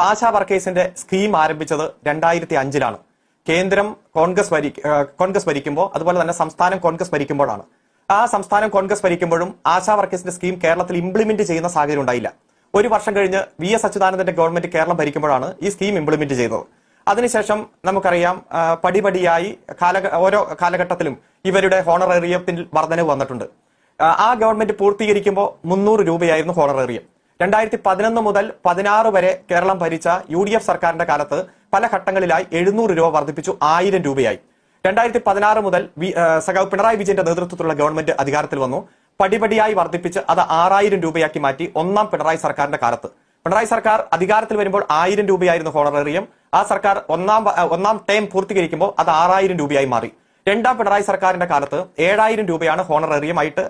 ആശാ വർക്കേഴ്സിന്റെ സ്കീം ആരംഭിച്ചത് രണ്ടായിരത്തി അഞ്ചിലാണ് കേന്ദ്രം കോൺഗ്രസ് ഭരി കോൺഗ്രസ് ഭരിക്കുമ്പോൾ അതുപോലെ തന്നെ സംസ്ഥാനം കോൺഗ്രസ് ഭരിക്കുമ്പോഴാണ്. ആ സംസ്ഥാനം കോൺഗ്രസ് ഭരിക്കുമ്പോഴും ആശാ വർക്കേഴ്സിന്റെ സ്കീം കേരളത്തിൽ ഇംപ്ലിമെന്റ് ചെയ്യുന്ന സാഹചര്യം ഉണ്ടായില്ല. ഒരു വർഷം കഴിഞ്ഞ് വി എസ് അച്യുതാനന്ദന്റെ ഗവൺമെന്റ് കേരളം ഭരിക്കുമ്പോഴാണ് ഈ സ്കീം ഇംപ്ലിമെന്റ് ചെയ്തത്. അതിനുശേഷം നമുക്കറിയാം പടിപടിയായി കാല ഓരോ കാലഘട്ടത്തിലും ഇവരുടെ ഹോണറേറിയത്തിൽ വർധനവ് വന്നിട്ടുണ്ട്. ആ ഗവൺമെന്റ് പൂർത്തീകരിക്കുമ്പോൾ മുന്നൂറ് രൂപയായിരുന്നു ഹോണറേറിയം. രണ്ടായിരത്തി പതിനൊന്ന് മുതൽ പതിനാറ് വരെ കേരളം ഭരിച്ച യു ഡി എഫ് സർക്കാരിന്റെ കാലത്ത് പല ഘട്ടങ്ങളിലായി എഴുന്നൂറ് രൂപ വർദ്ധിപ്പിച്ചു ആയിരം രൂപയായി. രണ്ടായിരത്തി പതിനാറ് മുതൽ സഖാവ് പിണറായി വിജയന്റെ നേതൃത്വത്തിലുള്ള ഗവൺമെന്റ് അധികാരത്തിൽ വന്നു. പടിപടിയായി വർദ്ധിപ്പിച്ച് അത് ആറായിരം രൂപയാക്കി മാറ്റി ഒന്നാം പിണറായി സർക്കാരിന്റെ കാലത്ത്. പിണറായി സർക്കാർ അധികാരത്തിൽ വരുമ്പോൾ ആയിരം രൂപയായിരുന്നു ഹോണറേറിയം. ആ സർക്കാർ ഒന്നാം ഒന്നാം ടേം പൂർത്തീകരിക്കുമ്പോൾ അത് ആറായിരം രൂപയായി മാറി. രണ്ടാം പിണറായി സർക്കാരിന്റെ കാലത്ത് ഏഴായിരം രൂപയാണ് ഹോണറേറിയം ആയിട്ട്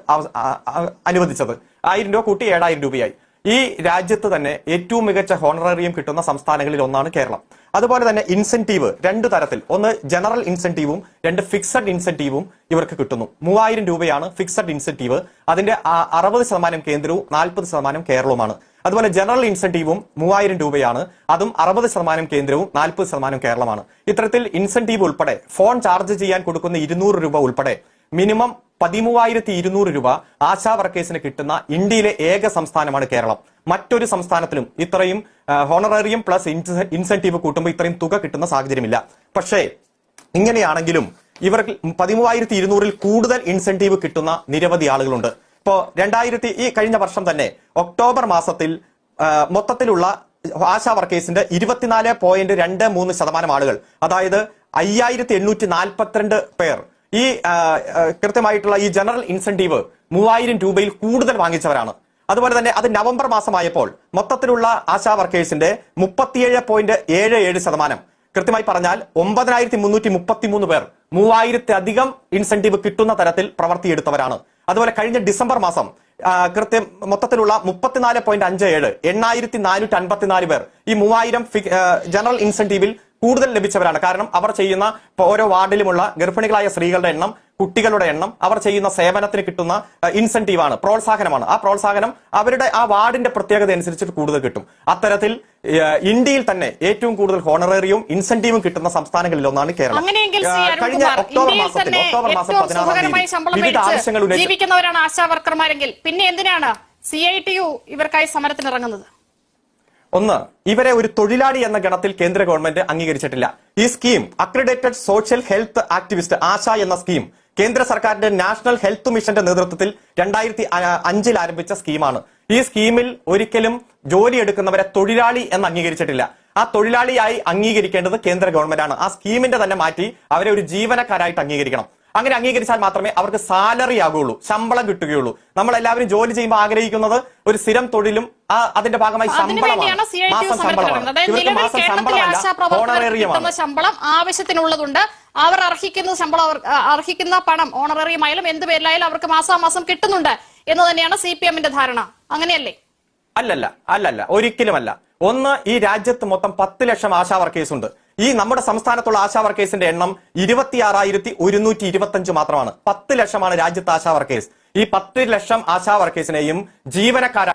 അനുവദിച്ചത്. ആയിരം രൂപ കൂട്ടി ഏഴായിരം രൂപയായി. ഈ രാജ്യത്ത് തന്നെ ഏറ്റവും മികച്ച ഹോണറേറിയം കിട്ടുന്ന സംസ്ഥാനങ്ങളിൽ ഒന്നാണ് കേരളം. അതുപോലെ തന്നെ ഇൻസെന്റീവ് രണ്ട് തരത്തിൽ. ഒന്ന് ജനറൽ ഇൻസെന്റീവും രണ്ട് ഫിക്സഡ് ഇൻസെന്റീവും ഇവർക്ക് കിട്ടുന്നു. മൂവായിരം രൂപയാണ് ഫിക്സഡ് ഇൻസെന്റീവ് അതിന്റെ അറുപത് ശതമാനം കേന്ദ്രവും നാൽപ്പത് ശതമാനം കേരളവുമാണ്. അതുപോലെ ജനറൽ ഇൻസെന്റീവും മൂവായിരം രൂപയാണ്. അതും അറുപത് ശതമാനം കേന്ദ്രവും നാൽപ്പത് ശതമാനം കേരളമാണ്. ഇത്തരത്തിൽ ഇൻസെന്റീവ് ഉൾപ്പെടെ ഫോൺ ചാർജ് ചെയ്യാൻ കൊടുക്കുന്ന ഇരുന്നൂറ് രൂപ ഉൾപ്പെടെ മിനിമം പതിമൂവായിരത്തി ഇരുന്നൂറ് രൂപ ആശാ വർക്കേഴ്സിന് കിട്ടുന്ന ഇന്ത്യയിലെ ഏക സംസ്ഥാനമാണ് കേരളം. മറ്റൊരു സംസ്ഥാനത്തിലും ഇത്രയും ഹോണറേറിയം പ്ലസ് ഇൻസെ- ഇൻസെന്റീവ് കൂട്ടുമ്പോൾ ഇത്രയും തുക കിട്ടുന്ന സാഹചര്യമില്ല. പക്ഷേ ഇങ്ങനെയാണെങ്കിലും ഇവർക്ക് പതിമൂവായിരത്തി ഇരുന്നൂറിൽ കൂടുതൽ ഇൻസെന്റീവ് കിട്ടുന്ന നിരവധി ആളുകളുണ്ട്. ഇപ്പോ രണ്ടായിരത്തി ഈ കഴിഞ്ഞ വർഷം തന്നെ ഒക്ടോബർ മാസത്തിൽ മൊത്തത്തിലുള്ള ആശാ വർക്കേഴ്സിന്റെ ഇരുപത്തിനാല് പോയിന്റ് രണ്ട് മൂന്ന് ശതമാനം ആളുകൾ അതായത് അയ്യായിരത്തി എണ്ണൂറ്റി നാൽപ്പത്തിരണ്ട് പേർ ഈ കൃത്യമായിട്ടുള്ള ഈ ജനറൽ ഇൻസെന്റീവ് മൂവായിരം രൂപയിൽ കൂടുതൽ വാങ്ങിച്ചവരാണ്. അതുപോലെ തന്നെ അത് നവംബർ മാസമായപ്പോൾ മൊത്തത്തിലുള്ള ആശാ വർക്കേഴ്സിന്റെ മുപ്പത്തിയേഴ് പോയിന്റ് ഏഴ് ഏഴ് ശതമാനം. കൃത്യമായി പറഞ്ഞാൽ ഒമ്പതിനായിരത്തി മുന്നൂറ്റി മുപ്പത്തി മൂന്ന് പേർ മൂവായിരത്തി അധികം ഇൻസെന്റീവ് കിട്ടുന്ന തരത്തിൽ പ്രവർത്തിയെടുത്തവരാണ്. അതുപോലെ കഴിഞ്ഞ ഡിസംബർ മാസം കൃത്യം മൊത്തത്തിലുള്ള മുപ്പത്തിനാല് പോയിന്റ് അഞ്ച് ഏഴ് എണ്ണായിരത്തി നാനൂറ്റി അൻപത്തിനാല് പേർ ഈ മൂവായിരം ജനറൽ ഇൻസെന്റീവിൽ കൂടുതൽ ലഭിച്ചവരാണ്. കാരണം അവർ ചെയ്യുന്ന ഓരോ വാർഡിലുമുള്ള ഗർഭിണികളായ സ്ത്രീകളുടെ എണ്ണം കുട്ടികളുടെ എണ്ണം അവർ ചെയ്യുന്ന സേവനത്തിന് കിട്ടുന്ന ഇൻസെന്റീവാണ് പ്രോത്സാഹനമാണ്. ആ പ്രോത്സാഹനം അവരുടെ ആ വാർഡിന്റെ പ്രത്യേകത അനുസരിച്ചിട്ട് കൂടുതൽ കിട്ടും. അത്തരത്തിൽ ഇന്ത്യയിൽ തന്നെ ഏറ്റവും കൂടുതൽ ഹോണറേറിയവും ഇൻസെന്റീവും കിട്ടുന്ന സംസ്ഥാനങ്ങളിൽ ഒന്നാണ് കേരളം. കഴിഞ്ഞ ഒക്ടോബർ മാസത്തിൽ ഒക്ടോബർ മാസം പതിനാറാം തീയതി വിവിധ ആവശ്യങ്ങൾ ജീവിക്കുന്നവരാണ് ആശാ വർക്കർമാരെങ്കിൽ പിന്നെ എന്തിനാണ് സി ഐ ടി യു ഇവർക്കായി സമരത്തിനിറങ്ങുന്നത്? ഒന്ന് ഇവരെ ഒരു തൊഴിലാളി എന്ന ഗണത്തിൽ കേന്ദ്ര ഗവൺമെന്റ് അംഗീകരിച്ചിട്ടില്ല. ഈ scheme accredited social health activist ASHA എന്ന സ്കീം കേന്ദ്ര സർക്കാരിന്റെ നാഷണൽ ഹെൽത്ത് മിഷന്റെ നേതൃത്വത്തിൽ രണ്ടായിരത്തി അഞ്ചിൽ ആരംഭിച്ച സ്കീമാണ്. ഈ സ്കീമിൽ ഒരിക്കലും ജോലി എടുക്കുന്നവരെ തൊഴിലാളി എന്ന് അംഗീകരിച്ചിട്ടില്ല. ആ തൊഴിലാളിയായി അംഗീകരിക്കേണ്ടത് കേന്ദ്ര ഗവൺമെന്റാണ്. ആ സ്കീമിന്റെ തന്നെ മാറ്റി അവരെ ഒരു ജീവനക്കാരായിട്ട് അംഗീകരിക്കണം. അങ്ങനെ അംഗീകരിച്ചാൽ മാത്രമേ അവർക്ക് സാലറി ആകുള്ളൂ ശമ്പളം കിട്ടുകയുള്ളൂ. നമ്മൾ എല്ലാവരും ജോലി ചെയ്യുമ്പോൾ ആഗ്രഹിക്കുന്നത് ഒരു സ്ഥിരം തൊഴിലും ആ അതിന്റെ ഭാഗമായി മാസം ശമ്പളമാണ്. ഇവർക്ക് മാസം ശമ്പളമല്ല ശമ്പളം ആവശ്യത്തിനുള്ളതുണ്ട്. അവർ അർഹിക്കുന്ന ശമ്പളം അർഹിക്കുന്ന പണം ഓണറേറിയമായാലും എന്ത് പേരിലായാലും അവർക്ക് മാസാമാസം കിട്ടുന്നുണ്ട് എന്ന് തന്നെയാണ് സി പി എമ്മിന്റെ ധാരണ. അങ്ങനെയല്ലേ? അല്ലല്ല അല്ലല്ല ഒരിക്കലുമല്ല. ഒന്ന് ഈ രാജ്യത്ത് മൊത്തം പത്ത് ലക്ഷം ആശാ വർക്കേഴ്സ് ഉണ്ട്. ഈ നമ്മുടെ സംസ്ഥാനത്തുള്ള ആശാ വർക്കേഴ്സിന്റെ എണ്ണം ഇരുപത്തി ആറായിരത്തി ഒരുന്നൂറ്റി ഇരുപത്തി അഞ്ച് മാത്രമാണ്. പത്ത് ലക്ഷമാണ് രാജ്യത്ത് ആശാ വർക്കേഴ്സ് ഈ പത്ത് ലക്ഷം ആശാ വർക്കേഴ്സിനെയും ജീവനക്കാരാ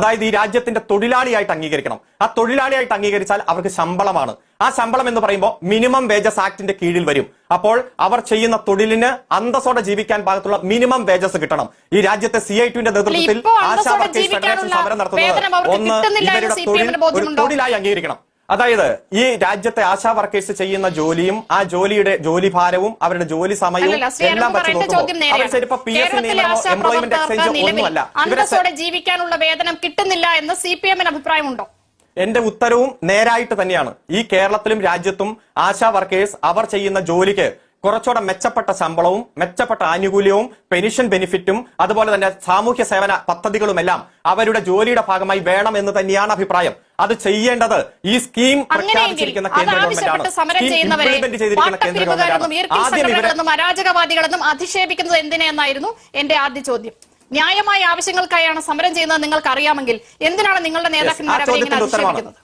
അതായത് ഈ രാജ്യത്തിന്റെ തൊഴിലാളിയായിട്ട് അംഗീകരിക്കണം. ആ തൊഴിലാളിയായിട്ട് അംഗീകരിച്ചാൽ അവർക്ക് ശമ്പളമാണ്. ആ ശമ്പളം എന്ന് പറയുമ്പോൾ മിനിമം വേജസ് ആക്ടിന്റെ കീഴിൽ വരും. അപ്പോൾ അവർ ചെയ്യുന്ന തൊഴിലിന് അന്തസ്സോടെ ജീവിക്കാൻ പാകത്തുള്ള മിനിമം വേജസ് കിട്ടണം. ഈ രാജ്യത്തെ സി ഐ ടിന്റെ നേതൃത്വത്തിൽ ആശാ വർക്കേഴ്സ് ഫെഡറേഷൻ സമരം നടത്തുന്നത് ഒന്ന് ഇവരുടെ തൊഴിൽ ഒരു തൊഴിലായി അംഗീകരിക്കണം. അതായത് ഈ രാജ്യത്തെ ആശാ വർക്കേഴ്സ് ചെയ്യുന്ന ജോലിയും ആ ജോലിയുടെ ജോലി ഭാരവും അവരുടെ ജോലി സമയവും എല്ലാം വെച്ച് എന്റെ നോക്കുമ്പോൾ പി എസ് എംപ്ലോയ്മെന്റ് എക്സ്ചേഞ്ചോ ഒന്നുമല്ല. അന്തസ്സോടെ ജീവിക്കാനുള്ള വേതനം കിട്ടുന്നില്ല എന്ന് സി പി എമ്മിന് അഭിപ്രായമുണ്ടോ? എന്റെ ഉത്തരവും നേരായിട്ട് തന്നെയാണ്. ഈ കേരളത്തിലും രാജ്യത്തും ആശാ വർക്കേഴ്സ് അവർ ചെയ്യുന്ന ജോലിക്ക് കുറച്ചുകൂടെ മെച്ചപ്പെട്ട ശമ്പളവും മെച്ചപ്പെട്ട ആനുകൂല്യവും പെൻഷൻ ബെനിഫിറ്റും അതുപോലെ തന്നെ സാമൂഹ്യ സേവന പദ്ധതികളുമെല്ലാം അവരുടെ ജോലിയുടെ ഭാഗമായി വേണമെന്ന് എന്ന് തന്നെയാണ് അഭിപ്രായം. അത് ചെയ്യേണ്ടത് ഈ സ്കീം പ്രഖ്യാപിച്ചിരിക്കുന്ന കേന്ദ്ര ഗവൺമെന്റാണ് അരാജകവാദികളെന്നും അധിക്ഷേപിക്കുന്നത് എന്തിനെന്നായിരുന്നു എന്റെ ആദ്യ ചോദ്യം. ന്യായമായ ആവശ്യങ്ങൾക്കായാണ് സമരം ചെയ്യുന്നത് നിങ്ങൾക്ക് അറിയാമെങ്കിൽ എന്തിനാണ് നിങ്ങളുടെ നേതാക്കന്മാരെ. അധിക്ഷേപിക്കുന്നത്?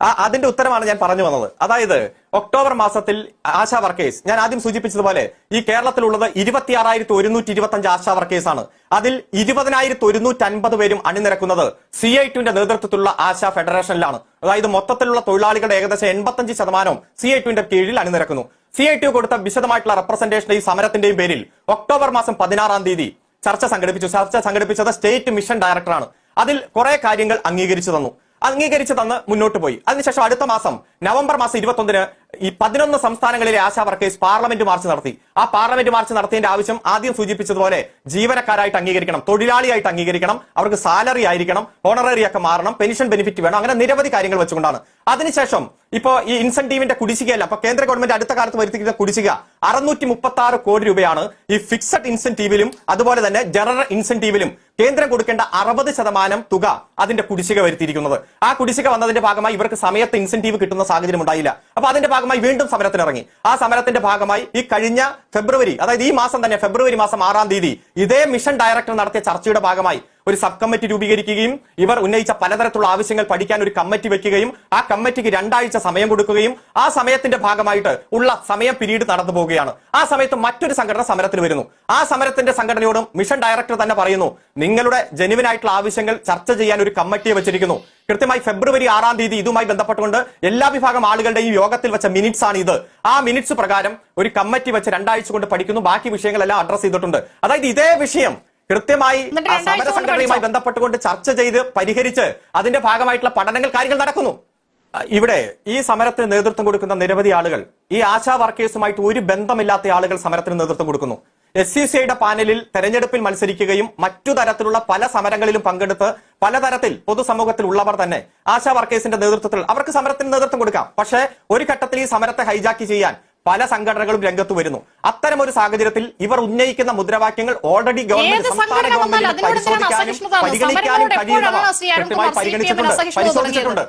അതിന്റെ ഉത്തരമാണ് ഞാൻ പറഞ്ഞു വന്നത്. അതായത് ഒക്ടോബർ മാസത്തിൽ ആശാ വർക്കേഴ്സ് ഞാൻ ആദ്യം സൂചിപ്പിച്ചതുപോലെ ഈ കേരളത്തിലുള്ളത് ഇരുപത്തി ആറായിരത്തി ഒരുന്നൂറ്റി ഇരുപത്തി അഞ്ച് ആശാ വർക്കേഴ്സ് ആണ് അതിൽ ഇരുപതിനായിരത്തി ഒരുന്നൂറ്റി അൻപത് പേരും അണിനിരക്കുന്നത് സി ഐ ടുവിന്റെ നേതൃത്വത്തിലുള്ള ആശാ ഫെഡറേഷനിലാണ്. അതായത് മൊത്തത്തിലുള്ള തൊഴിലാളികളുടെ ഏകദേശം എൺപത്തഞ്ച് ശതമാനവും സി ഐ ടുവിന്റെ കീഴിൽ അണിനിരക്കുന്നു. സി ഐ ടു കൊടുത്ത വിശദമായിട്ടുള്ള റെപ്രസെന്റേഷൻ ഈ സമരത്തിന്റെയും പേരിൽ ഒക്ടോബർ മാസം പതിനാറാം തീയതി ചർച്ച സംഘടിപ്പിച്ചു. ചർച്ച സംഘടിപ്പിച്ചത് സ്റ്റേറ്റ് മിഷൻ ഡയറക്ടറാണ് അതിൽ കുറെ കാര്യങ്ങൾ അംഗീകരിച്ചു തന്നു. അംഗീകരിച്ചു തന്ന് മുന്നോട്ട് പോയി. അതിനുശേഷം അടുത്ത മാസം നവംബർ മാസം ഇരുപത്തൊന്നിന് ഈ പതിനൊന്ന് സംസ്ഥാനങ്ങളിലെ ആശാ വർക്കേഴ്സ് പാർലമെന്റ് മാർച്ച് നടത്തി. ആ പാർലമെന്റ് മാർച്ച് നടത്തിയതിന്റെ ആവശ്യം ആദ്യം സൂചിപ്പിച്ചതുപോലെ ജീവനക്കാരായിട്ട് അംഗീകരിക്കണം തൊഴിലാളിയായിട്ട് അംഗീകരിക്കണം അവർക്ക് സാലറി ആയിരിക്കണം ഓണററി ഒക്കെ മാറണം പെൻഷൻ ബെനിഫിറ്റ് വേണം അങ്ങനെ നിരവധി കാര്യങ്ങൾ വെച്ചുകൊണ്ടാണ്. അതിനുശേഷം ഇപ്പോ ഈ ഇൻസെന്റീവിന്റെ കുടിശ്ശികയല്ല അപ്പൊ കേന്ദ്ര ഗവൺമെന്റ് അടുത്ത കാലത്ത് വരുത്തിക്കുന്ന കുടിശ്ശിക അറുന്നൂറ്റി മുപ്പത്തി ആറ് കോടി രൂപയാണ് ഈ ഫിക്സഡ് ഇൻസെന്റീവിലും അതുപോലെ തന്നെ ജനറൽ ഇൻസെന്റീവിലും കേന്ദ്രം കൊടുക്കേണ്ട അറുപത് ശതമാനം തുക അതിന്റെ കുടിശ്ശിക വരുത്തിയിരിക്കുന്നത്. ആ കുടിശ്ശിക വന്നതിന്റെ ഭാഗമായി ഇവർക്ക് സമയത്ത് ഇൻസെന്റീവ് കിട്ടുന്ന സാഹചര്യം ഉണ്ടായില്ല. അപ്പൊ അതിന്റെ ഭാഗമായി വീണ്ടും സമരത്തിനിറങ്ങി. ആ സമരത്തിന്റെ ഭാഗമായി ഈ കഴിഞ്ഞ ഫെബ്രുവരി അതായത് ഈ മാസം തന്നെ ഫെബ്രുവരി മാസം ആറാം തീയതി ഇതേ മിഷൻ ഡയറക്ടർ നടത്തിയ ചർച്ചയുടെ ഭാഗമായി ഒരു സബ് കമ്മിറ്റി രൂപീകരിക്കുകയും ഇവർ ഉന്നയിച്ച പലതരത്തിലുള്ള ആവശ്യങ്ങൾ പഠിക്കാൻ ഒരു കമ്മിറ്റി വെക്കുകയും ആ കമ്മിറ്റിക്ക് രണ്ടാഴ്ച സമയം കൊടുക്കുകയും ആ സമയത്തിന്റെ ഭാഗമായിട്ട് ഉള്ള സമയം പിരീഡ് നടന്നു പോവുകയാണ്. ആ സമയത്ത് മറ്റൊരു സംഘടന സമരത്തിൽ വരുന്നു. ആ സമരത്തിന്റെ സംഘടനയോടും മിഷൻ ഡയറക്ടർ തന്നെ പറയുന്നു നിങ്ങളുടെ ജനുവിനായിട്ടുള്ള ആവശ്യങ്ങൾ ചർച്ച ചെയ്യാൻ ഒരു കമ്മിറ്റിയെ വെച്ചിരിക്കുന്നു. കൃത്യമായി ഫെബ്രുവരി ആറാം തീയതി ഇതുമായി ബന്ധപ്പെട്ടുകൊണ്ട് എല്ലാ വിഭാഗം ആളുകളുടെയും യോഗത്തിൽ വെച്ച മിനിറ്റ്സ് ആണ് ഇത്. ആ മിനിറ്റ്സ് പ്രകാരം ഒരു കമ്മിറ്റി വെച്ച് രണ്ടാഴ്ച കൊണ്ട് പഠിക്കുന്നു. ബാക്കി വിഷയങ്ങളെല്ലാം അഡ്രസ് ചെയ്തിട്ടുണ്ട്. അതായത് ഇതേ വിഷയം കൃത്യമായി സമര സംഘടനയുമായി? ബന്ധപ്പെട്ടുകൊണ്ട് ചർച്ച ചെയ്ത് പരിഹരിച്ച് അതിന്റെ ഭാഗമായിട്ടുള്ള പഠനങ്ങൾ കാര്യങ്ങൾ നടക്കുന്നു. ഇവിടെ ഈ സമരത്തിന് നേതൃത്വം കൊടുക്കുന്ന നിരവധി ആളുകൾ ഈ ആശാ വർക്കേഴ്സുമായിട്ട് ഒരു ബന്ധമില്ലാത്ത ആളുകൾ സമരത്തിന് നേതൃത്വം കൊടുക്കുന്നു. എസ് സി സിയുടെ പാനലിൽ തെരഞ്ഞെടുപ്പിൽ മത്സരിക്കുകയും മറ്റു തരത്തിലുള്ള പല സമരങ്ങളിലും പങ്കെടുത്ത് പലതരത്തിൽ പൊതുസമൂഹത്തിൽ ഉള്ളവർ തന്നെ ആശാ വർക്കേഴ്സിന്റെ നേതൃത്വത്തിൽ അവർക്ക് സമരത്തിന് നേതൃത്വം കൊടുക്കാം. പക്ഷേ ഒരു ഘട്ടത്തിൽ ഈ സമരത്തെ ഹൈജാക്ക് ചെയ്യാൻ പല സംഘടനകളും രംഗത്ത് വരുന്നു. അത്തരം ഒരു സാഹചര്യത്തിൽ ഇവർ ഉന്നയിക്കുന്ന മുദ്രാവാക്യങ്ങൾ ഓൾറെഡി ഗവൺമെന്റ് സംസ്ഥാന പരിശോധിക്കാനും പരിഗണിക്കാനും കഴിയുന്നവ കൃത്യമായി പരിഗണിച്ചിട്ടുണ്ട് പരിശോധിച്ചിട്ടുണ്ട്.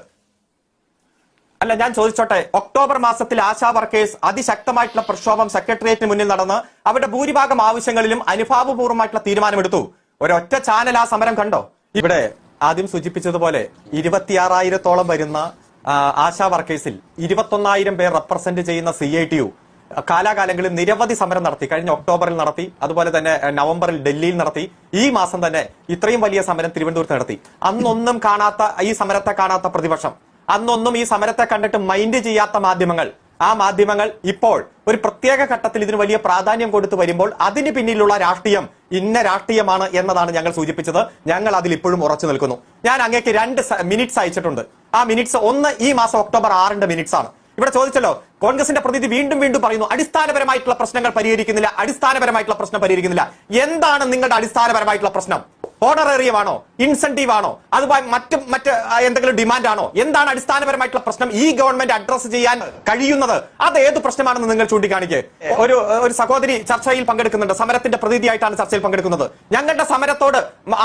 അല്ല ഞാൻ ചോദിച്ചോട്ടെ ഒക്ടോബർ മാസത്തിൽ ആശാ വർക്കേഴ്സ് അതിശക്തമായിട്ടുള്ള പ്രക്ഷോഭം സെക്രട്ടേറിയറ്റിന് മുന്നിൽ നടന്ന് അവരുടെ ഭൂരിഭാഗം ആവശ്യങ്ങളിലും അനുഭാവപൂർവമായിട്ടുള്ള തീരുമാനമെടുത്തു. ഒരൊറ്റ ചാനൽ ആ സമരം കണ്ടോ? ഇവിടെ ആദ്യം സൂചിപ്പിച്ചതുപോലെ ഇരുപത്തിയാറായിരത്തോളം വരുന്ന ആശാ വർക്കേഴ്സിൽ ഇരുപത്തൊന്നായിരം പേർ റെപ്രസെന്റ് ചെയ്യുന്ന സി ഐ ടി യു കാലാകാലങ്ങളിൽ നിരവധി സമരം നടത്തി. കഴിഞ്ഞ ഒക്ടോബറിൽ നടത്തി അതുപോലെ തന്നെ നവംബറിൽ ഡൽഹിയിൽ നടത്തി. ഈ മാസം തന്നെ ഇത്രയും വലിയ സമരം തിരുവനന്തപുരത്ത് നടത്തി. അന്നൊന്നും കാണാത്ത ഈ സമരത്തെ കാണാത്ത പ്രതിപക്ഷം അന്നൊന്നും ഈ സമരത്തെ കണ്ടിട്ട് മൈൻഡ് ചെയ്യാത്ത മാധ്യമങ്ങൾ ആ മാധ്യമങ്ങൾ ഇപ്പോൾ ഒരു പ്രത്യേക ഘട്ടത്തിൽ ഇതിന് വലിയ പ്രാധാന്യം കൊടുത്തു വരുമ്പോൾ അതിന് പിന്നിലുള്ള രാഷ്ട്രീയം ഇന്ന രാഷ്ട്രീയമാണ് എന്നതാണ് ഞങ്ങൾ സൂചിപ്പിച്ചത്. ഞങ്ങൾ അതിൽ ഇപ്പോഴും ഉറച്ചു നിൽക്കുന്നു. ഞാൻ അങ്ങേക്ക് രണ്ട് മിനിറ്റ്സ് അയച്ചിട്ടുണ്ട്. ആ മിനിറ്റ്സ് ഒന്ന് ഈ മാസം ഒക്ടോബർ ആറിന്റെ മിനിറ്റ്സ് ആണ്. ഇവിടെ ചോദിച്ചല്ലോ കോൺഗ്രസിന്റെ പ്രതിനിധി വീണ്ടും വീണ്ടും പറയുന്നു അടിസ്ഥാനപരമായിട്ടുള്ള പ്രശ്നങ്ങൾ പരിഹരിക്കുന്നില്ല അടിസ്ഥാനപരമായിട്ടുള്ള പ്രശ്നം പരിഹരിക്കുന്നില്ല. എന്താണ് നിങ്ങളുടെ അടിസ്ഥാനപരമായിട്ടുള്ള പ്രശ്നം? ഓണറേറിയം ആണോ ഇൻസെന്റീവ് ആണോ? അത് മറ്റ് മറ്റ് എന്തെങ്കിലും ഡിമാൻഡ് ആണോ? എന്താണ് അടിസ്ഥാനപരമായിട്ടുള്ള പ്രശ്നം? ഈ ഗവൺമെന്റ് അഡ്രസ് ചെയ്യാൻ കഴിയുന്നത്? അത് ഏത് പ്രശ്നമാണെന്ന് നിങ്ങൾ ചൂണ്ടിക്കാണിക്ക്. ഒരു ഒരു സഹോദരി ചർച്ചയിൽ പങ്കെടുക്കുന്നുണ്ട്. സമരത്തിന്റെ പ്രതിനിധിയായിട്ടാണ് ചർച്ചയിൽ പങ്കെടുക്കുന്നത്. ഞങ്ങളുടെ സമരത്തോട്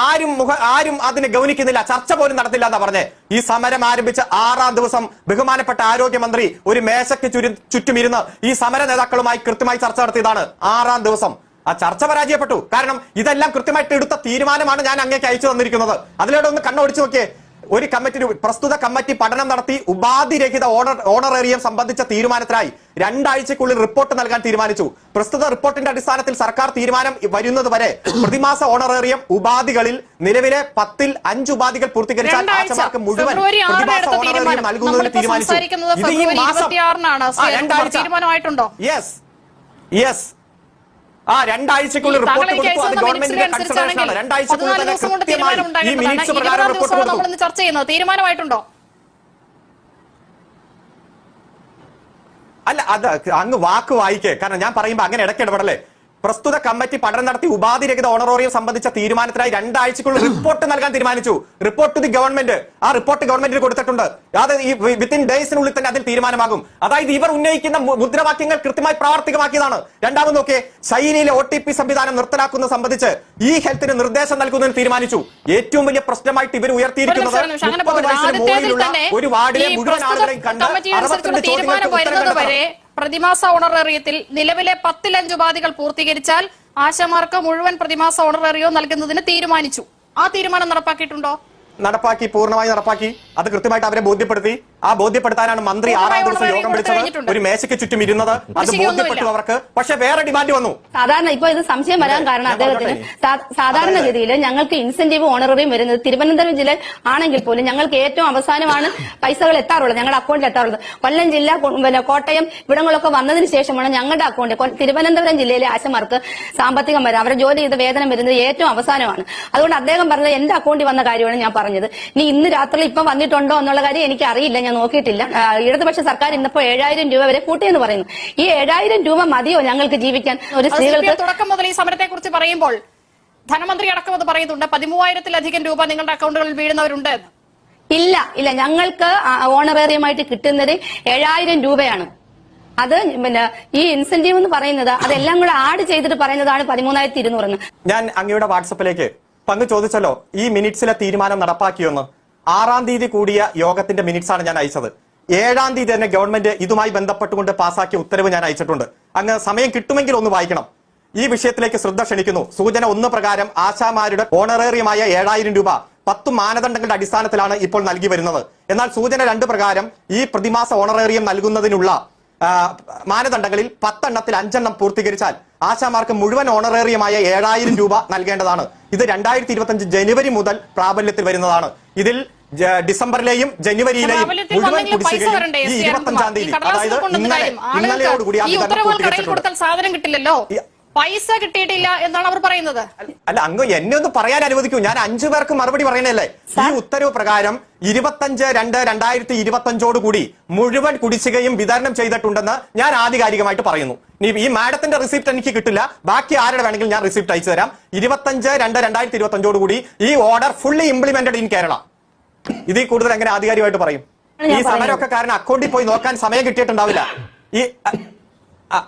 ആരും മുഖ ആരും അതിനെ ഗൗനിക്കുന്നില്ല. ചർച്ച പോലും നടത്തില്ല എന്നാ പറഞ്ഞേ. ഈ സമരം ആരംഭിച്ച ആറാം ദിവസം ബഹുമാനപ്പെട്ട ആരോഗ്യമന്ത്രി ഒരു മേശയ്ക്ക് ചുറ്റുമിരുന്ന് ഈ സമര നേതാക്കളുമായി കൃത്യമായി ചർച്ച നടത്തിയതാണ് ആറാം ദിവസം. ആ ചർച്ച പരാജയപ്പെട്ടു. കാരണം ഇതെല്ലാം കൃത്യമായിട്ട് എടുത്ത തീരുമാനമാണ് ഞാൻ അങ്ങേക്ക് അയച്ചു തന്നിരിക്കുന്നത്. അതിലൂടെ ഒന്ന് കണ്ണോടിച്ചു നോക്കിയേ. ഒരു കമ്മിറ്റി പ്രസ്തുത കമ്മിറ്റി പഠനം നടത്തി ഉപാധിരഹിത ഓണർ ഓണറേറിയം സംബന്ധിച്ച തീരുമാനത്തിനായി രണ്ടാഴ്ചക്കുള്ളിൽ റിപ്പോർട്ട് നൽകാൻ തീരുമാനിച്ചു. പ്രസ്തുത റിപ്പോർട്ടിന്റെ അടിസ്ഥാനത്തിൽ സർക്കാർ തീരുമാനം വരുന്നത് വരെ പ്രതിമാസ ഓണറേറിയം ഉപാധികളിൽ നിലവിലെ പത്തിൽ അഞ്ച് ഉപാധികൾ പൂർത്തീകരിച്ചാൽ ആശമാർക്ക് മുഴുവൻ പ്രതിമാസ ഓണറേറിയം നൽകുന്നതിന് തീരുമാനിച്ചു. ഇത് ഈ മാസം. രണ്ടാഴ്ച. യെസ് യെസ് ആ രണ്ടാഴ്ചക്കുള്ളിൽ റിപ്പോർട്ട് കൊടുത്തു. അത് ഗവൺമെന്റിന്റെ അനുസരിച്ചാണെങ്കിൽ രണ്ടാഴ്ചക്കുള്ളിൽ തന്നെ കൃത്യമായി ഈ മിനിറ്റ്സ് പ്രകാരം റിപ്പോർട്ട് കൊടുത്തു. ചർച്ച ചെയ്യുന്നത് തീരുമാനമായിട്ടുണ്ടോ? അല്ല അത് അങ്ങ് വാക്ക് വായിക്കേ. കാരണം ഞാൻ പറയുമ്പോ അങ്ങനെ ഇടയ്ക്ക് ഇടപെടല്ലേ പ്രസ്തുത കമ്മിറ്റി പഠനം നടത്തി ഉപാധിരഹിത ഓണറോറിയം സംബന്ധിച്ച തീരുമാനത്തിനായി രണ്ടാഴ്ചക്കുള്ളിൽ റിപ്പോർട്ട് നൽകാൻ തീരുമാനിച്ചു. Report to the government. ആ റിപ്പോർട്ട് ഗവൺമെന്റിന് കൊടുത്തിട്ടുണ്ട്. അത് ഈ വിത്തിൻ ഡേയ്സിനുള്ളിൽ തന്നെ അതിൽ തീരുമാനമാകും. അതായത് ഇവർ ഉന്നയിക്കുന്ന മുദ്രാവാക്യങ്ങൾ കൃത്യമായി പ്രാവർത്തികമാക്കിയതാണ്. രണ്ടാമത് നോക്കിയേ ചൈനയിലെ ഒ ടി പി സംവിധാനം നിർത്തലാക്കുന്നത് സംബന്ധിച്ച് ഈ ഹെൽത്തിന് നിർദ്ദേശം നൽകുന്നതിന് തീരുമാനിച്ചു. ഏറ്റവും വലിയ പ്രശ്നമായിട്ട് ഇവർ ഉയർത്തിയിരിക്കുന്നത് ഒരു മുപ്പത് വയസ്സിന് മുകളിലുള്ള ഒരു വാർഡിലെ മുഴുവൻ ആളുകളെയും കണ്ട് അറുപത്തിരണ്ട് തീരുമാനം ചോദ്യങ്ങൾക്ക് ഉത്തരം പ്രതിമാസ ഓണറേറിയത്തിൽ നിലവിലെ പത്തിലഞ്ച് ഉപാധികൾ പൂർത്തീകരിച്ചാൽ ആശമാർക്ക് മുഴുവൻ പ്രതിമാസ ഓണറേറിയോ നൽകുന്നതിന് തീരുമാനിച്ചു. ആ തീരുമാനം നടപ്പാക്കിയിട്ടുണ്ടോ? നടപ്പാക്കി പൂർണമായി നടപ്പാക്കി. അത് കൃത്യമായിട്ട് അവരെ ബോധ്യപ്പെടുത്തി. ആ ബോധ്യപ്പെടുത്താനാണ് മന്ത്രി ആറാം ദിവസം യോഗം വിളിച്ചത്. ഒരു മേശയ്ക്ക് ചുറ്റും ഇരുന്നത് അത്. ബോധ്യപ്പെട്ടു അവർക്ക് പക്ഷെ വേറെ ഡിമാൻഡ് വന്നു. സാധാരണ ഇപ്പൊ ഇത് സംശയം വരാൻ കാരണം അദ്ദേഹത്തിന് സാധാരണ ഗതിയിൽ സാധാരണഗതിയിൽ ഞങ്ങൾക്ക് ഇൻസെന്റീവ് ഓണററിയും വരുന്നത് തിരുവനന്തപുരം ജില്ല ആണെങ്കിൽ പോലും ഞങ്ങൾക്ക് ഏറ്റവും അവസാനമാണ് പൈസകൾ എത്താറുള്ളത്. ഞങ്ങളുടെ അക്കൗണ്ടിൽ എത്താറുള്ളത്. കൊല്ലം ജില്ല പിന്നെ കോട്ടയം ഇവിടങ്ങളൊക്കെ വന്നതിന് ശേഷമാണ് ഞങ്ങളുടെ അക്കൗണ്ട് തിരുവനന്തപുരം ജില്ലയിലെ ആശമാർക്ക് സാമ്പത്തികം വരാം അവരെ ജോലി ചെയ്ത വേതനം വരുന്നത് ഏറ്റവും അവസാനമാണ്. അതുകൊണ്ട് അദ്ദേഹം പറഞ്ഞത് എന്റെ അക്കൗണ്ടിൽ വന്ന കാര്യമാണ് ഞാൻ പറഞ്ഞത്. ഇനി ഇന്ന് രാത്രി ഇപ്പം വന്നിട്ടുണ്ടോ എന്നുള്ള കാര്യം എനിക്ക് അറിയില്ല ഞാൻ നോക്കിയിട്ടില്ല. ഇടതുപക്ഷ സർക്കാർ ഇന്നിപ്പോ ഏഴായിരം രൂപ വരെ കൂട്ടിയെന്ന് പറയുന്നു. ഈ ഏഴായിരം രൂപ മതിയോ ഞങ്ങൾക്ക് ജീവിക്കാൻ? ഒരു സ്ത്രീകൾക്ക് തുടക്കം മുതൽ ഈ സമരത്തെ കുറിച്ച് പറയുമ്പോൾ ധനമന്ത്രി അടക്കം അത് പറയുന്നുണ്ട്. പതിമൂവായിരത്തിലധികം രൂപ നിങ്ങളുടെ അക്കൗണ്ടുകളിൽ വീഴുന്നവരുണ്ട്. ഇല്ല ഇല്ല. ഞങ്ങൾക്ക് ഓണറേറിയമായിട്ട് കിട്ടുന്നത് ഏഴായിരം രൂപയാണ്. അത് പിന്നെ ഈ ഇൻസെന്റീവ് എന്ന് പറയുന്നത് അതെല്ലാം കൂടെ ആഡ് ചെയ്തിട്ട് പറയുന്നതാണ് പതിമൂന്നായിരത്തി ഇരുന്നൂറ് ഞാൻ അങ്ങയുടെ വാട്സപ്പിലേക്ക് പങ്ക് ചോദിച്ചല്ലോ ഈ മിനിറ്റ്സിലെ തീരുമാനം നടപ്പാക്കിയൊന്ന് ആറാം തീയതി കൂടിയ യോഗത്തിന്റെ മിനിറ്റ്സ് ആണ് ഞാൻ അയച്ചത്. ഏഴാം തീയതി തന്നെ ഗവൺമെന്റ് ഇതുമായി ബന്ധപ്പെട്ടുകൊണ്ട് പാസാക്കിയ ഉത്തരവ് ഞാൻ അയച്ചിട്ടുണ്ട്. അങ്ങ് സമയം കിട്ടുമെങ്കിൽ ഒന്ന് വായിക്കണം. ഈ വിഷയത്തിലേക്ക് ശ്രദ്ധ ക്ഷണിക്കുന്നു. സൂചന ഒന്ന് പ്രകാരം ആശാമാരുടെ ഓണറേറിയമായ ഏഴായിരം രൂപ പത്ത് മാനദണ്ഡങ്ങളുടെ അടിസ്ഥാനത്തിലാണ് ഇപ്പോൾ നൽകി വരുന്നത്. എന്നാൽ സൂചന രണ്ട് പ്രകാരം ഈ പ്രതിമാസ ഓണറേറിയം നൽകുന്നതിനുള്ള മാനദണ്ഡങ്ങളിൽ പത്തെണ്ണത്തിൽ അഞ്ചെണ്ണം പൂർത്തീകരിച്ചാൽ ആശാമാർക്ക് മുഴുവൻ ഓണറേറിയമായ ഏഴായിരം രൂപ നൽകേണ്ടതാണ്. ഇത് രണ്ടായിരത്തി ജനുവരി മുതൽ പ്രാബല്യത്തിൽ വരുന്നതാണ്. ഇതിൽ ഡിസംബറിലെയും ജനുവരിയിലെയും മുഴുവൻ കുടിശ്ശികയും ഈ ഇരുപത്തഞ്ചാം തീയതി. അതായത് ഇന്നലെ ഇന്നലെയോടുകൂടി ആ വിതരണം സാധനം കിട്ടില്ലല്ലോ പൈസ കിട്ടിയിട്ടില്ല എന്നാണ് അവർ പറയുന്നത്. അല്ല അങ്ങ് എന്നെ ഒന്ന് പറയാൻ അനുവദിക്കൂ. ഞാൻ അഞ്ചു പേർക്ക് മറുപടി പറയണല്ലേ? ഈ ഉത്തരവ് പ്രകാരം ഇരുപത്തഞ്ച് രണ്ട് രണ്ടായിരത്തി ഇരുപത്തഞ്ചോട് കൂടി മുഴുവൻ കുടിശ്ശികയും വിതരണം ചെയ്തിട്ടുണ്ടെന്ന് ഞാൻ ആധികാരികമായിട്ട് പറയുന്നു. ഈ മാഡത്തിന്റെ റിസിപ്റ്റ് എനിക്ക് കിട്ടില്ല. ബാക്കി ആരുടെ വേണമെങ്കിലും ഞാൻ റിസിപ്റ്റ് അയച്ചു തരാം. ഇരുപത്തഞ്ച് രണ്ട് രണ്ടായിരത്തി ഇരുപത്തഞ്ചോട് കൂടി ഈ order fully implemented in Kerala ഇതിൽ കൂടുതൽ എങ്ങനെ ആധികാരികമായിട്ട് പറയും? ഈ സമരമൊക്കെ കാരണം അക്കൗണ്ടിൽ പോയി നോക്കാൻ സമയം കിട്ടിയിട്ടുണ്ടാവില്ല. ഈ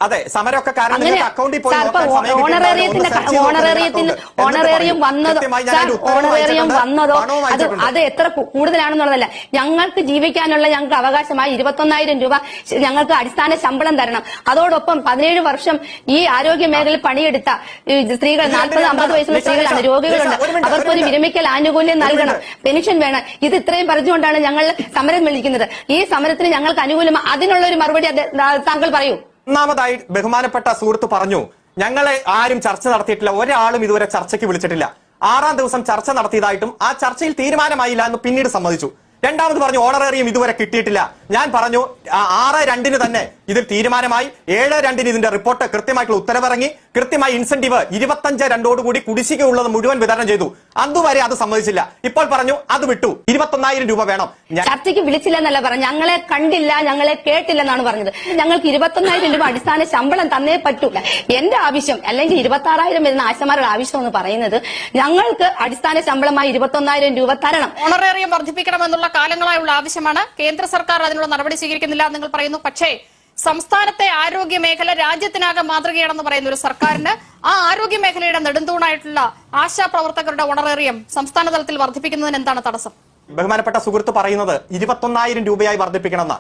അതെ സമരമൊക്കെ കാരണം അക്കൗണ്ടിൽ പോയി ഓണറേറിയത്തിന് ഓണറേറിയം വന്നതോ ഓണറേറിയം വന്നതോ? അത് അത് എത്ര കൂടുതലാണെന്നുള്ളതല്ല. ഞങ്ങൾക്ക് ജീവിക്കാനുള്ള ഞങ്ങൾക്ക് അവകാശമായി ഇരുപത്തൊന്നായിരം രൂപ ഞങ്ങൾക്ക് അടിസ്ഥാന ശമ്പളം തരണം. അതോടൊപ്പം പതിനേഴ് വർഷം ഈ ആരോഗ്യ മേഖലയിൽ പണിയെടുത്ത സ്ത്രീകൾ നാൽപ്പത് അമ്പത് വയസ്സുള്ള സ്ത്രീകളാണ്. രോഗികളുണ്ട്. അവർക്ക് ഒരു വിരമിക്കൽ ആനുകൂല്യം നൽകണം. പെൻഷൻ വേണം. ഇത് ഇത്രയും പറഞ്ഞുകൊണ്ടാണ് ഞങ്ങൾ സമരം വിളിക്കുന്നത്. ഈ സമരത്തിന് ഞങ്ങൾക്ക് അനുകൂലം അതിനുള്ള ഒരു മറുപടി താങ്കൾ പറയൂ. ഒന്നാമതായി ബഹുമാനപ്പെട്ട സുഹൃത്ത് പറഞ്ഞു ഞങ്ങളെ ആരും ചർച്ച നടത്തിയിട്ടില്ല. ഒരാളും ഇതുവരെ ചർച്ചയ്ക്ക് വിളിച്ചിട്ടില്ല. ആറാം ദിവസം ചർച്ച നടത്തിയതായിട്ടും ആ ചർച്ചയിൽ തീരുമാനമായില്ല എന്ന് പിന്നീട് സമ്മതിച്ചു. രണ്ടാമത് പറഞ്ഞു ഓണറേറിയം ഇതുവരെ കിട്ടിയിട്ടില്ല. ഞാൻ പറഞ്ഞു ആറ് രണ്ടിന് തന്നെ ഇതിൽ തീരുമാനമായി. ഏഴ് രണ്ടിന് ഇതിന്റെ റിപ്പോർട്ട് കൃത്യമായിട്ടുള്ള ഉത്തരവിറങ്ങി. കൃത്യമായി ഇൻസെന്റീവ് ഇരുപത്തഞ്ച് രണ്ടോടുകൂടി കുടിശ്ശിക ഉള്ളത് മുഴുവൻ വിതരണം ചെയ്തു. അതുവരെ അത് സമ്മതിച്ചില്ല. ഇപ്പോൾ പറഞ്ഞു അത് വിട്ടു. ഇരുപത്തൊന്നായിരം രൂപ വേണം. ഞാൻ ചർച്ചയ്ക്ക് വിളിച്ചില്ലെന്നല്ല പറഞ്ഞു ഞങ്ങളെ കണ്ടില്ല ഞങ്ങളെ കേട്ടില്ലെന്നാണ് പറഞ്ഞത്. ഞങ്ങൾക്ക് ഇരുപത്തൊന്നായിരം രൂപ അടിസ്ഥാന ശമ്പളം തന്നേ പറ്റൂല. എന്റെ ആവശ്യം അല്ലെങ്കിൽ ഇരുപത്തി ആറായിരം വരുന്ന ആശമാരുടെ ആവശ്യം എന്ന് പറയുന്നത് ഞങ്ങൾക്ക് അടിസ്ഥാന ശമ്പളമായി ഇരുപത്തൊന്നായിരം രൂപ തരണം. ഓണറേറിയം വർദ്ധിപ്പിക്കണമെന്നുള്ള കാലങ്ങളായുള്ള ആവശ്യമാണ്. കേന്ദ്ര സർക്കാർ അതിനുള്ള നടപടി സ്വീകരിക്കുന്നില്ല നിങ്ങൾ പറയുന്നു. പക്ഷേ സംസ്ഥാനത്തെ ആരോഗ്യ മേഖല രാജ്യത്തിനാകെ മാതൃകയാണെന്ന് പറയുന്ന ഒരു സർക്കാരിന്. ആ ആരോഗ്യ മേഖലയുടെ നെടുന്തൂണായിട്ടുള്ള ആശാ പ്രവർത്തകരുടെ ഓണറേറിയം സംസ്ഥാന തലത്തിൽ വർദ്ധിപ്പിക്കുന്നതിന് എന്താണ് തടസ്സം? ബഹുമാനപ്പെട്ട സുഹൃത്ത് പറയുന്നത് ഇരുപത്തൊന്നായിരം രൂപയായി വർദ്ധിപ്പിക്കണമെന്ന്.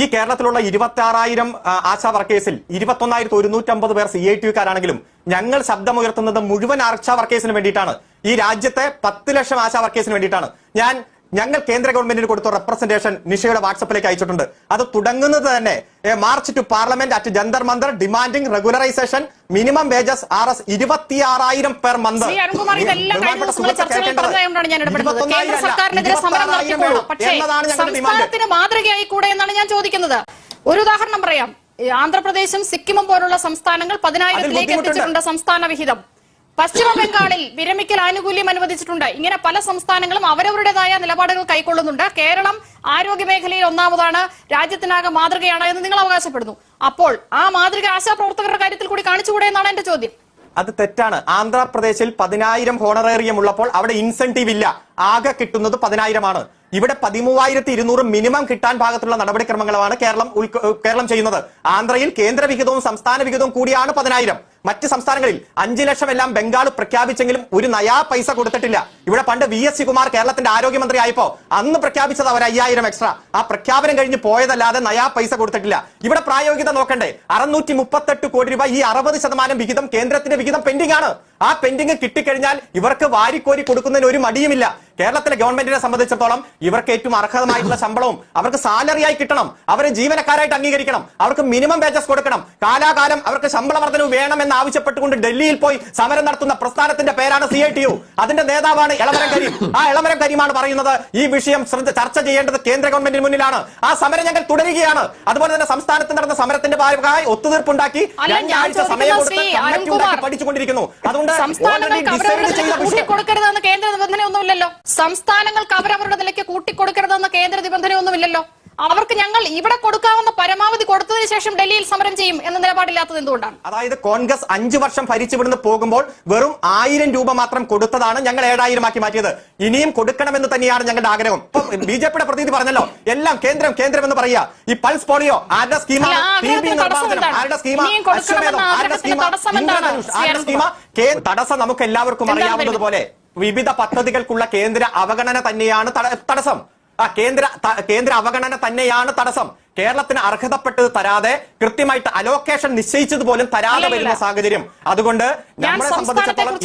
ഈ കേരളത്തിലുള്ള ഇരുപത്തി ആറായിരം ആശാ വർക്കേഴ്സിൽ ഇരുപത്തൊന്നായിരത്തി ഒരുന്നൂറ്റമ്പത് പേർ സി ഐ ടിക്കാരാണെങ്കിലും ഞങ്ങൾ ശബ്ദമുയർത്തുന്നത് മുഴുവൻ ആശാ വർക്കേഴ്സിന് വേണ്ടിയിട്ടാണ്. ഈ രാജ്യത്തെ പത്ത് ലക്ഷം ആശാ വർക്കേഴ്സിന് വേണ്ടിയിട്ടാണ്. ഞാൻ ഞങ്ങൾ കേന്ദ്ര ഗവൺമെന്റിന് കൊടുത്ത റെപ്രസെന്റേഷൻ നിഷയുടെ വാട്സപ്പിലേക്ക് അയച്ചിട്ടുണ്ട്. അത് തുടങ്ങുന്നത് തന്നെ march to parliament at Jantar Mantar demanding regularisation minimum wages R S ഇരുപത്തിയാറായിരം per month. മാതൃകയായി കൂടെ എന്നാണ് ഞാൻ ചോദിക്കുന്നത്. ഒരു ഉദാഹരണം പറയാം. ആന്ധ്രാപ്രദേശും സിക്കിമും പോലുള്ള സംസ്ഥാനങ്ങൾ പതിനായിരത്തിലേക്ക്. എത്തിച്ചിട്ടുണ്ട് സംസ്ഥാന വിഹിതം. പശ്ചിമ ബംഗാളിൽ വിരമിക്കൽ ആനുകൂല്യം അനുവദിച്ചിട്ടുണ്ട്. ഇങ്ങനെ പല സംസ്ഥാനങ്ങളും അവരവരുടേതായ നിലപാടുകൾ കൈക്കൊള്ളുന്നുണ്ട്. കേരളം ആരോഗ്യ മേഖലയിൽ ഒന്നാമതാണ്. രാജ്യത്തിനാകെ മാതൃകയാണ് എന്ന് നിങ്ങൾ അവകാശപ്പെടുന്നു. അപ്പോൾ ആ മാതൃക ആശാപ്രവർത്തകരുടെ കാര്യത്തിൽ കൂടി കാണിച്ചുകൂടെ എന്നാണ് എന്റെ ചോദ്യം. അത് തെറ്റാണ്. ആന്ധ്രാപ്രദേശിൽ പതിനായിരം ഹോണറേറിയം ഉള്ളപ്പോൾ അവിടെ ഇൻസെന്റീവ് ഇല്ല. ആകെ കിട്ടുന്നത് പതിനായിരമാണ്. ഇവിടെ പതിമൂവായിരത്തി ഇരുന്നൂറ് മിനിമം കിട്ടാൻ ഭാഗത്തുള്ള നടപടിക്രമങ്ങളാണ് കേരളം കേരളം ചെയ്യുന്നത്. ആന്ധ്രയിൽ കേന്ദ്ര വിഹിതവും സംസ്ഥാന വിഹിതവും കൂടിയാണ് പതിനായിരം. മറ്റ് സംസ്ഥാനങ്ങളിൽ അഞ്ചു ലക്ഷം എല്ലാം ബംഗാൾ പ്രഖ്യാപിച്ചെങ്കിലും ഒരു നയാ പൈസ കൊടുത്തിട്ടില്ല. ഇവിടെ പണ്ട് വി എസ് സികുമാർ കേരളത്തിന്റെ ആരോഗ്യമന്ത്രി ആയപ്പോ അന്ന് പ്രഖ്യാപിച്ചത് അവർ അയ്യായിരം എക്സ്ട്രാ ആ പ്രഖ്യാപനം കഴിഞ്ഞ് പോയതല്ലാതെ നയാ പൈസ കൊടുത്തിട്ടില്ല. ഇവിടെ പ്രായോഗികത നോക്കണ്ടേ. അറുന്നൂറ്റി കോടി രൂപ ഈ അറുപത് ശതമാനം വിഹിതം കേന്ദ്രത്തിന്റെ വിഹിതം പെൻഡിംഗ് ആണ്. ആ പെൻഡിങ് കിട്ടിക്കഴിഞ്ഞാൽ ഇവർക്ക് വാരിക്കോരി കൊടുക്കുന്നതിന് ഒരു മടിയുമില്ല. കേരളത്തിലെ ഗവൺമെന്റിനെ സംബന്ധിച്ചിടത്തോളം ഇവർക്ക് ഏറ്റവും അർഹതമായിട്ടുള്ള ശമ്പളവും അവർക്ക് സാലറിയായി കിട്ടണം. അവരെ ജീവനക്കാരായിട്ട് അംഗീകരിക്കണം. അവർക്ക് മിനിമം വേജസ് കൊടുക്കണം. കാലാകാലം അവർക്ക് ശമ്പള വർധനവ് വേണമെന്ന് ആവശ്യപ്പെട്ടുകൊണ്ട് ഡൽഹിയിൽ പോയി സമരം നടത്തുന്ന പ്രസ്ഥാനത്തിന്റെ പേരാണ് സി ഐ ടി യു അതിന്റെ നേതാവാണ് ഇളമരം കരീം. ആ ഇളമരം കരീമാണ് പറയുന്നത് ഈ വിഷയം ശ്രദ്ധ ചർച്ച ചെയ്യേണ്ടത് കേന്ദ്ര ഗവൺമെന്റിന് മുന്നിലാണ്. ആ സമരം ഞങ്ങൾ തുടരുകയാണ്. അതുപോലെ തന്നെ സംസ്ഥാനത്ത് നടന്ന സമരത്തിന്റെ ഭാഗമായി ഒത്തുതീർപ്പുണ്ടാക്കി രണ്ടാഴ്ച സമയം കൊടുത്ത് പഠിച്ചുകൊണ്ടിരിക്കുന്നു. അതുകൊണ്ട് സംസ്ഥാനങ്ങൾക്ക് അവരവരുടെ കൂട്ടിക്കൊടുക്കരുതെന്ന് കേന്ദ്ര നിബന്ധനയൊന്നുമില്ലല്ലോ. സംസ്ഥാനങ്ങൾക്ക് അവരവരുടെ നിലയ്ക്ക് കൂട്ടിക്കൊടുക്കരുതെന്ന് കേന്ദ്ര നിബന്ധനയൊന്നുമില്ലല്ലോ. അവർക്ക് ഞങ്ങൾ ഇവിടെ കൊടുക്കാവുന്ന പരമാവധി കൊടുത്തതിന് ശേഷം ഡൽഹിയിൽ സമരം ചെയ്യും എന്ന നിലപാടില്ലാത്തത് എന്തുകൊണ്ടാണ്? അതായത് കോൺഗ്രസ് അഞ്ചു വർഷം ഭരിച്ചുവിടുന്ന് പോകുമ്പോൾ വെറും ആയിരം രൂപ മാത്രം കൊടുത്തതാണ് ഞങ്ങൾ ഏഴായിരം ആക്കി മാറ്റിയത്. ഇനിയും കൊടുക്കണമെന്ന് തന്നെയാണ് ഞങ്ങളുടെ ആഗ്രഹം. ഇപ്പൊ ബി ജെ പിയുടെ പ്രതിനിധി പറഞ്ഞല്ലോ എല്ലാം കേന്ദ്രം കേന്ദ്രം എന്ന് പറയുക. ഈ പൾസ് പോളിയോ ആരുടെ സ്കീമാണ് ആരുടെ സ്കീമാ? തടസ്സം നമുക്ക് എല്ലാവർക്കും അറിയാവുന്നത് അറിയാവുന്നതുപോലെ വിവിധ പദ്ധതികൾക്കുള്ള കേന്ദ്ര അവഗണന തന്നെയാണ് തട- തടസ്സം. ആ കേന്ദ്ര കേന്ദ്ര അവഗണന തന്നെയാണ് തടസ്സം. കേരളത്തിന് അർഹതപ്പെട്ടത് തരാതെ കൃത്യമായിട്ട് അലോക്കേഷൻ നിശ്ചയിച്ചത് പോലും തരാതെ. വരുന്ന സാഹചര്യം. അതുകൊണ്ട് നമ്മളെ സംബന്ധിച്ചിടത്തോളം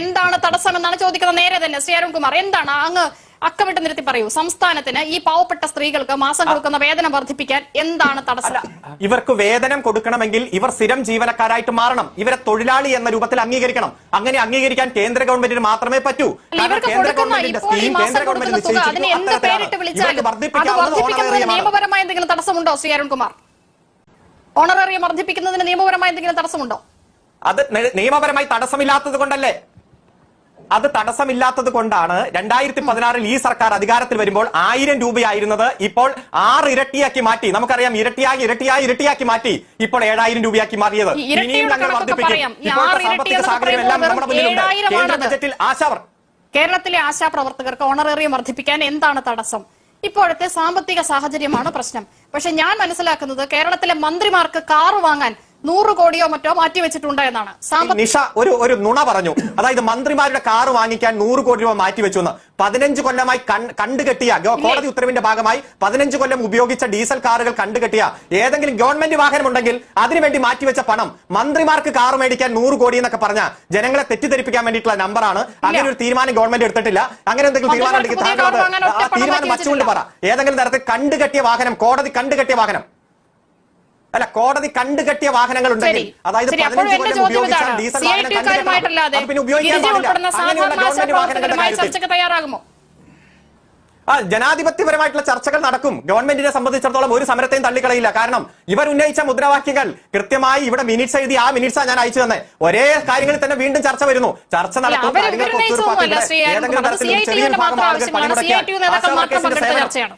എന്താണ് തടസ്സം എന്നാണ് ചോദിക്കുന്നത് നേരെ തന്നെ. ശ്രീ അരുൺകുമാർ എന്താണ് അങ്ങ് അക്കമിട്ട് നിരത്തി പറയൂ. സംസ്ഥാനത്തിന് ഈ പാവപ്പെട്ട സ്ത്രീകൾക്ക് മാസം കൊടുക്കുന്ന വേതനം വർദ്ധിപ്പിക്കാൻ എന്താണ് തടസ്സം? ഇവർക്ക് വേതനം കൊടുക്കണമെങ്കിൽ ഇവർ സ്ഥിരം ജീവനക്കാരായിട്ട് മാറണം. ഇവരെ തൊഴിലാളി എന്ന രൂപത്തിൽ അംഗീകരിക്കണം. അങ്ങനെ അംഗീകരിക്കാൻ കേന്ദ്ര ഗവൺമെന്റിന് മാത്രമേ പറ്റൂ. ഇവർക്ക് കൊടുക്കുന്ന സ്കീം കേന്ദ്ര ഗവൺമെന്റ് നിശ്ചയിച്ചിരിക്കുന്നു. നിയമപരമായ എന്തെങ്കിലും തടസ്സമുണ്ടോ ശ്രീ അരുൺകുമാർ? ഓണറേറിയം വർദ്ധിപ്പിക്കുന്നതിന് നിയമപരമായ എന്തെങ്കിലും തടസ്സമുണ്ടോ? അത് നിയമപരമായി തടസ്സമില്ലാത്തത് കൊണ്ടല്ലേ? അത് തടസ്സമില്ലാത്തത് കൊണ്ടാണ് രണ്ടായിരത്തി പതിനാറിൽ ഈ സർക്കാർ അധികാരത്തിൽ വരുമ്പോൾ ആയിരം രൂപയായിരുന്നത് ഇപ്പോൾ ആറ് ഇരട്ടിയാക്കി മാറ്റി. നമുക്കറിയാം ഇരട്ടിയായി ഇരട്ടിയായി ഇരട്ടിയാക്കി മാറ്റി. ഇപ്പോൾ ഏഴായിരം രൂപയാക്കി മാറിയത്. ഇനിയും ഞങ്ങൾ വർദ്ധിപ്പിക്കും. ഇപ്പോഴത്തെ സാമ്പത്തിക സാഹചര്യം എല്ലാം നമ്മുടെ മുന്നിലുണ്ട്. ഏഴായിരമാണത്. കേന്ദ്ര ബജറ്റിൽ ആശാവർ. കേരളത്തിലെ ആശാപ്രവർത്തകർക്ക് ഓണറേറിയം വർദ്ധിപ്പിക്കാൻ എന്താണ് തടസ്സം? ഇപ്പോഴത്തെ സാമ്പത്തിക സാഹചര്യമാണ് പ്രശ്നം. പക്ഷെ ഞാൻ മനസ്സിലാക്കുന്നത് കേരളത്തിലെ മന്ത്രിമാർക്ക് കാറ് വാങ്ങാൻ നൂറ് കോടിയോ മറ്റോ മാറ്റിവെച്ചിട്ടുണ്ട് എന്നാണ്. നിഷ ഒരു ഒരു നുണ പറഞ്ഞു. അതായത് മന്ത്രിമാരുടെ കാർ വാങ്ങിക്കാൻ നൂറ് കോടി രൂപ മാറ്റിവെച്ചു എന്ന് പതിനഞ്ച് കൊല്ലമായി കണ്ടുകെട്ടിയ കോടതി ഉത്തരവിന്റെ ഭാഗമായി പതിനഞ്ച് കൊല്ലം ഉപയോഗിച്ച ഡീസൽ കാറുകൾ കണ്ടുകെട്ടിയ ഏതെങ്കിലും ഗവൺമെന്റ് വാഹനം ഉണ്ടെങ്കിൽ അതിനുവേണ്ടി മാറ്റിവെച്ച പണം മന്ത്രിമാർക്ക് കാർ മേടിക്കാൻ നൂറ് കോടി എന്നൊക്കെ പറഞ്ഞ ജനങ്ങളെ തെറ്റിദ്ധരിപ്പിക്കാൻ വേണ്ടിയിട്ടുള്ള നമ്പറാണ്. അങ്ങനെ ഒരു തീരുമാനം ഗവൺമെന്റ് എടുത്തിട്ടില്ല. അങ്ങനെ എന്തെങ്കിലും തീരുമാനം ഉണ്ടെങ്കിൽ തീരുമാനം വച്ചുകൊണ്ട് പറ. ഏതെങ്കിലും തരത്തിൽ കണ്ടുകെട്ടിയ വാഹനം കോടതി കണ്ടുകെട്ടിയ വാഹനം. അല്ല കോടതി കണ്ടുകെട്ടിയ വാഹനങ്ങൾ ഉണ്ടെങ്കിൽ അതായത് ശരി അപ്പോൾ പതിനഞ്ച് കൊല്ലം ഉപയോഗിച്ചാൽ ഡീസൽ വാഹനം പിന്നെ ഉപയോഗിക്കാൻ ഗിരിജ പാടില്ല. അങ്ങനെയുള്ള സാധാരണ ഗവൺമെന്റ് വാഹനങ്ങളുടെ ആശാപ്രവർത്തകരുമായി കാര്യത്തിൽ. തയ്യാറാകുമോ? ആ ജനാധിപത്യപരമായിട്ടുള്ള ചർച്ചകൾ നടക്കും. ഗവൺമെന്റിനെ സംബന്ധിച്ചിടത്തോളം ഒരു സമരത്തെയും തള്ളിക്കളയില്ല. കാരണം ഇവർ ഉന്നയിച്ച മുദ്രാവാക്യങ്ങൾ കൃത്യമായി ഇവിടെ മിനിറ്റ്സ് എഴുതി ആ മിനിറ്റ്സ് ഞാൻ അയച്ചു തന്നെ. ഒരേ കാര്യങ്ങളിൽ തന്നെ വീണ്ടും ചർച്ച വരുന്നു. ചർച്ച നടക്കും. ഏതെങ്കിലും. ചെറിയ വിഭാഗം ആളുകൾ. പണിമുടക്കിയാൽ സേവനം ചർച്ചയാണ്.